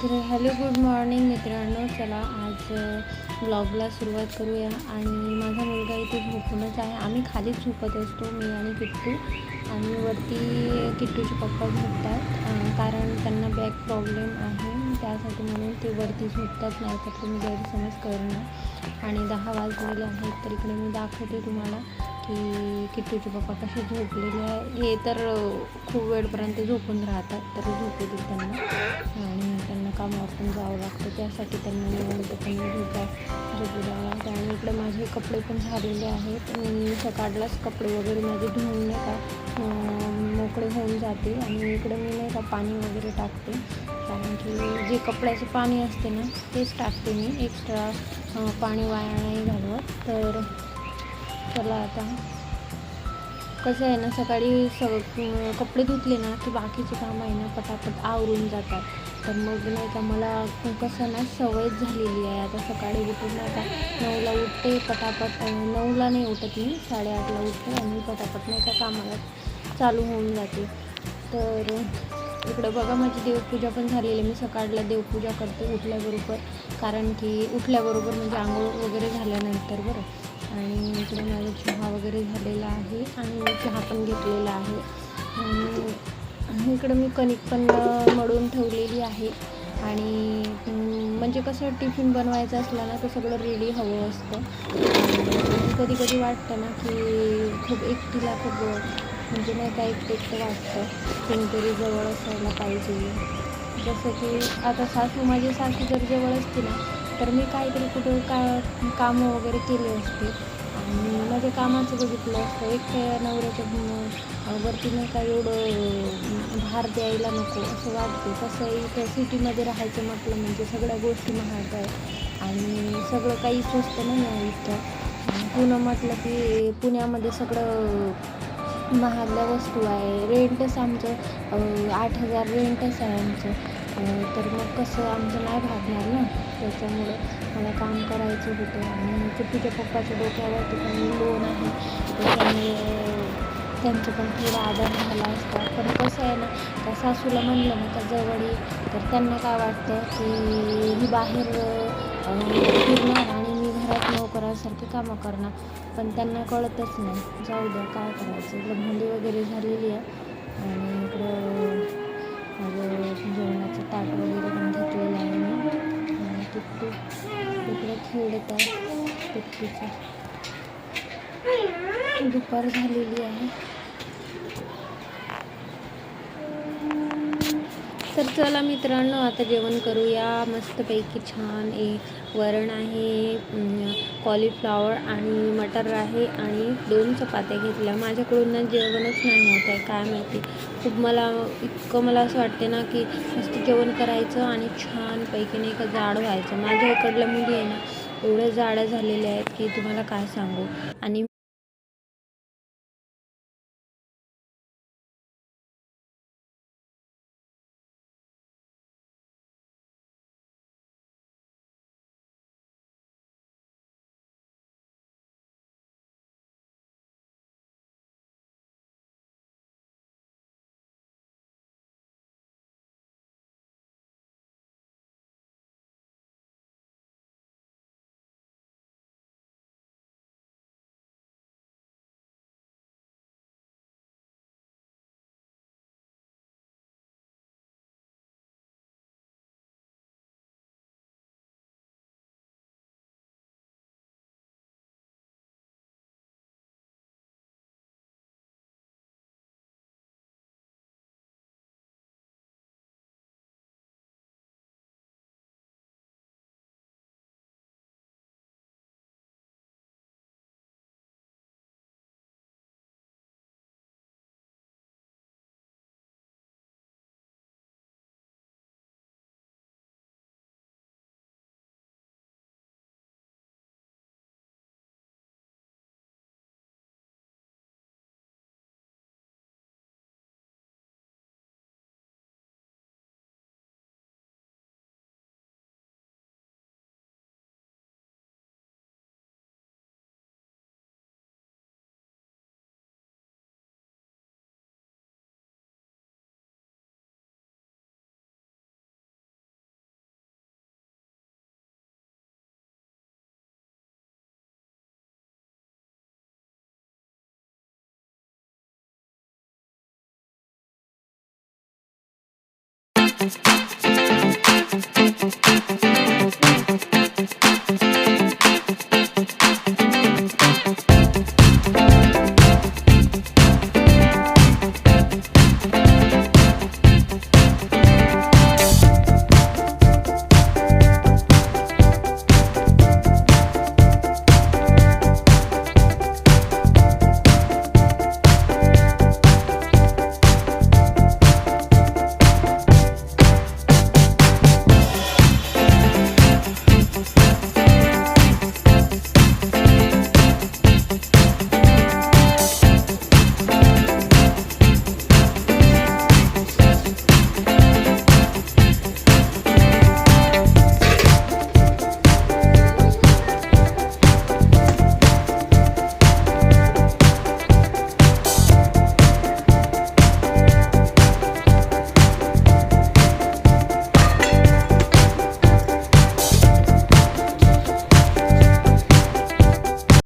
तर hello good morning मित्रांनो. चला आज ब्लॉगला सुरुवात करूया. आणि माझा मुलगा इथे झोपूनच आहे. आम्ही खालीच झोपत असतो मी आणि किट्टू. आणि वरती किट्टूचे पप्पा झोपतात. कारण त्यांना बॅक प्रॉब्लेम आहे. त्यासाठी म्हणून ते वरती झोपतात. नाही तर तुम्ही गैरसमज करू नये आणि दहा वाजलेले आहेत तर इकडे मी दाखवते तुम्हाला. की किट्टूचे पप्पा कसे झोपलेले आहे. हे तर खूप वेळपर्यंत झोपून राहतात तर झोपू देत त्यांना. आणि त्यांना कामावर पण जावं लागतं. त्यासाठी त्यांना निवांतपणे झोपा झोपू द्यावं लागतं. आणि इकडे माझे कपडे पण झालेले आहेत. मी सकाळलाच कपडे वगैरे माझे धुवून नाही का मोकळे होऊन जाते. आणि इकडे मी नाही का पाणी वगैरे टाकते. कारण की जे कपड्याचे पाणी असते ना तेच टाकते मी. एक्स्ट्रा पाणी वाया नाही घालवत. तर चला आता. कसं आहे ना सकाळी सग कपडे धुतले ना की बाकीचे काम आहे ना पटापट आवरून जातात. तर मग नाही का मला कसं ना सवयच झालेली आहे. आता सकाळी उठून ना का नऊला उठते पटापट नऊला नाही उठत मी साडेआठला उठते आणि पटापट नाही का कामाला चालू होऊन जाते. तर इकडं बघा माझी देवपूजा पण झालेली आहे. मी सकाळला देवपूजा करते उठल्याबरोबर. कारण की उठल्याबरोबर म्हणजे आंघोळ वगैरे झाल्यानंतर बरं. आणि इकडे माझा चहा वगैरे झालेला आहे आणि मी चहा पण घेतलेला आहे. आणि इकडं मी कणिक पण मळून ठेवलेली आहे. आणि म्हणजे कसं टिफिन बनवायचं असला ना तर सगळं रेडी हवं असतं. कधी कधी वाटतं ना की खूप एकटीला खूप म्हणजे नाही का एकटं एकटं वाटतं. कोणीतरी जवळ असायला पाहिजे. जसं की आता सासू माझी सासू जर जवळ असते ना तर मी काहीतरी कुठं का कामं वगैरे केले असते. आणि माझ्या कामाचं बघितलं असतं. एकट्या नवऱ्याच्या वरती नाही का एवढं भार द्यायला नको असं वाटते. कसं इथं सिटीमध्ये राहायचं म्हटलं म्हणजे सगळ्या गोष्टी महाग आहे आणि सगळं काही स्वस्त नाही आहे इथं. पुणं म्हटलं की पुण्यामध्ये सगळं महागल्या वस्तू आहे. रेंटच आमचं आठ हजार रेंटच आहे आमचं. तर मग कसं आमचं नाही भागणार ना त्याच्यामुळे मला काम करायचं होतं आणि चुकीच्या पप्पाच्या डोक्यावरती पण लोन आहे. त्याच्यामुळे त्यांचं पण थोडा आधार झाला असता. पण कसं आहे ना त्या सासूला म्हणलं ना का जवळ. ये तर त्यांना काय वाटतं की मी बाहेर फिरणार आणि मी घरात नोकरासारखी कामं करणार. पण त्यांना कळतच नाही. जाऊ द्या काय करायचं? इकडं वगैरे झालेली आहे. आणि इकडं माझं जेवणाचं ताट वगैरे पण घेतलेलं आहे मी. आणि टिप्पू इकडे खेळत आहे टिप्पूचं दुपार झालेली आहे. तर चला मित्रांनो आता जेवण करूया. मस्तपैकी छान एक वरण आहे कॉलीफ्लॉवर आणि मटर आहे आणि दोन चपात्या घेतल्या. माझ्याकडून ना जेवणच नाही होत आहे काय माहिती. खूप मला इतकं मला असं वाटते ना की मस्त जेवण करायचं आणि छानपैकी नाही का जाड व्हायचं. माझ्या इकडल्या मुली आहे ना एवढ्या जाड्या झालेल्या आहेत की तुम्हाला काय सांगू. आणि Thank you.